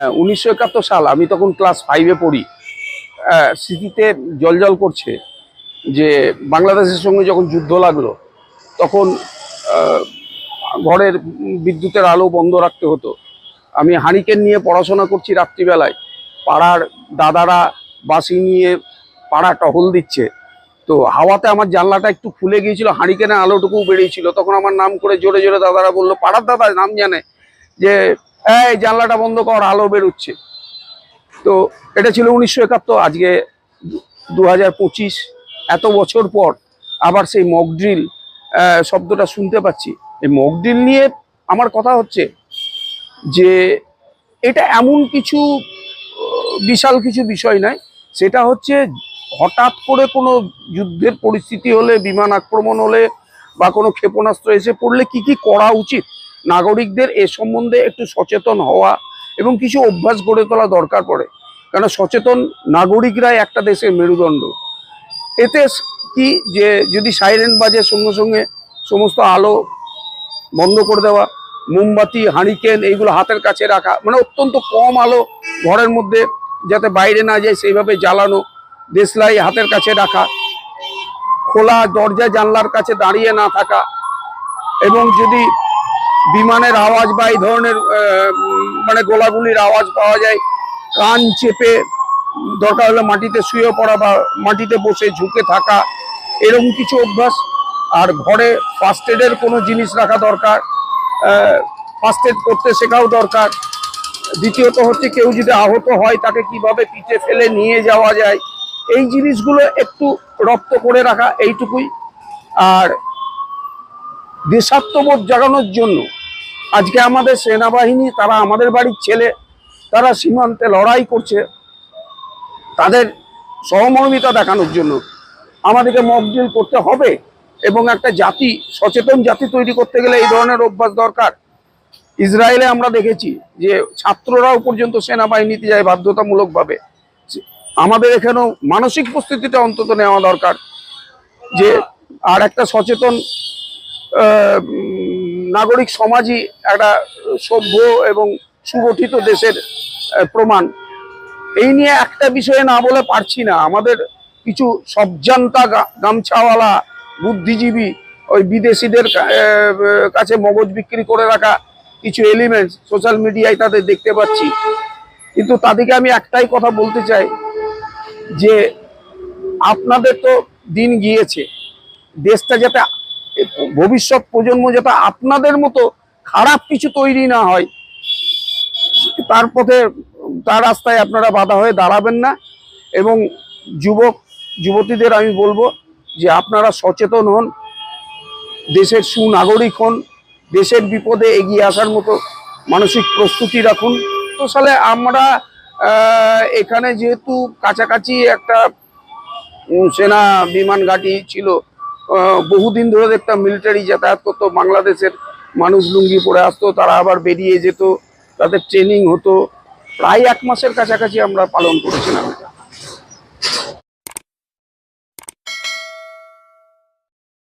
উনিশশো একাত্তর সাল আমি তখন ক্লাস ফাইভে পড়ি। স্মৃতিতে জলজল করছে যে বাংলাদেশের সঙ্গে যখন যুদ্ধ লাগল, তখন ঘরের বিদ্যুতের আলো বন্ধ রাখতে হতো। আমি হারিকেন নিয়ে পড়াশোনা করছি রাত্রিবেলায়। পাড়ার দাদারা বাসি নিয়ে পাড়া টহল দিচ্ছে। তো হাওয়াতে আমার জানলাটা একটু খুলে গিয়েছিল, হারিকেনের আলোটুকু বেরিয়েছিল। তখন আমার নাম করে জোরে জোরে দাদারা বলল, পাড়ার দাদা নাম জানে যে এই জানলাটা বন্ধ কর, আলো বেরোচ্ছে। তো এটা ছিল উনিশশো একাত্তর, আজকে দু হাজার পঁচিশ। এত বছর পর আবার সেই মকড্রিল শব্দটা শুনতে পাচ্ছি। এই মকড্রিল নিয়ে আমার কথা হচ্ছে যে এটা এমন কিছু বিশাল কিছু বিষয় নয়। সেটা হচ্ছে হঠাৎ করে কোনো যুদ্ধের পরিস্থিতি হলে, বিমান আক্রমণ হলে বা কোনো ক্ষেপণাস্ত্র এসে পড়লে কি কি করা উচিত? নাগরিকদের এ সম্বন্ধে একটু সচেতন হওয়া এবং কিছু অভ্যাস গড়ে তোলা দরকার পড়ে। কেন সচেতন নাগরিকরাই একটা দেশের মেরুদণ্ড। এতে কি যে, যদি সাইরেন বাজে সঙ্গে সঙ্গে সমস্ত আলো বন্ধ করে দেওয়া, মোমবাতি হাঁড়িকেন এইগুলো হাতের কাছে রাখা মানে অত্যন্ত কম আলো ঘরের মধ্যে যাতে বাইরে না যায় সেইভাবে জ্বালানো, দেশলাই হাতের কাছে রাখা, খোলা দরজা জানলার কাছে দাঁড়িয়ে না থাকা এবং যদি বিমানের আওয়াজ বা এই ধরনের মানে গোলাগুলির আওয়াজ পাওয়া যায়। কান চেপে দরকার হলে মাটিতে শুয়ে পড়া বা মাটিতে বসে ঝুঁকে থাকা, এরকম কিছু অভ্যাস। আর ঘরে ফার্স্ট এডের কোনো জিনিস রাখা দরকার ফার্স্ট এড করতে শেখাও দরকার। দ্বিতীয়ত হচ্ছে কেউ যদি আহত হয়, তাকে কীভাবে পিঠে ফেলে নিয়ে যাওয়া যায়, এই জিনিসগুলো একটু রপ্ত করে রাখা এইটুকুই। আর দেশাত্মবোধ জাগানোর জন্য আজকে আমাদের সেনাবাহিনী, তারা আমাদের বাড়ির ছেলে, তারা সীমান্তে লড়াই করছে। তাদের সহমর্মিতা দেখানোর জন্য আমাদেরকে মকড্রিল করতে হবে এবং একটা জাতি, সচেতন জাতি তৈরি করতে গেলে এই ধরনের অভ্যাস দরকার। ইসরায়েলে আমরা দেখেছি যে ছাত্ররাও পর্যন্ত সেনাবাহিনীতে যায় বাধ্যতামূলকভাবে। আমাদের এখানেও মানসিক প্রস্তুতিটা অন্তত নেওয়া দরকার যে আর একটা সচেতন নাগরিক সমাজই একটা সভ্য এবং সুগঠিত দেশের প্রমাণ। এই নিয়ে একটা বিষয়ে না বলে পারছি না। আমাদের কিছু সবজান্তা গামছাওয়ালা বুদ্ধিজীবী ওই বিদেশিদের কাছে মগজ বিক্রি করে রাখা কিছু এলিমেন্টস সোশ্যাল মিডিয়ায় তাদের দেখতে পাচ্ছি। কিন্তু তাদেরকে আমি একটাই কথা বলতে চাই যে, আপনাদের তো দিন গিয়েছে। দেশটা যাতে ভবিষ্যৎ প্রজন্ম যাতে আপনাদের মতো খারাপ কিছু তৈরি না হয়, তার পথে, তার রাস্তায় আপনারা বাধা হয়ে দাঁড়াবেন না। এবং যুবক, যুবতীদের আমি বলব যে আপনারা সচেতন হন, দেশের সুনাগরিক হন, দেশের বিপদে এগিয়ে আসার মতো মানসিক প্রস্তুতি রাখুন। তো সালে আমরা এখানে যেহেতু কাছাকাছি একটা সেনা বিমান ঘাঁটি ছিল বহুদিন ধরে দেখতাম মিলিটারি যাতায়াত করতো, বাংলাদেশের মানুষ লুঙ্গি পরে আসতো, তারা আবার বেরিয়ে যেত, তাদের ট্রেনিং হতো। প্রায় এক মাসের কাছাকাছি আমরা পালন করেছিলাম এটা।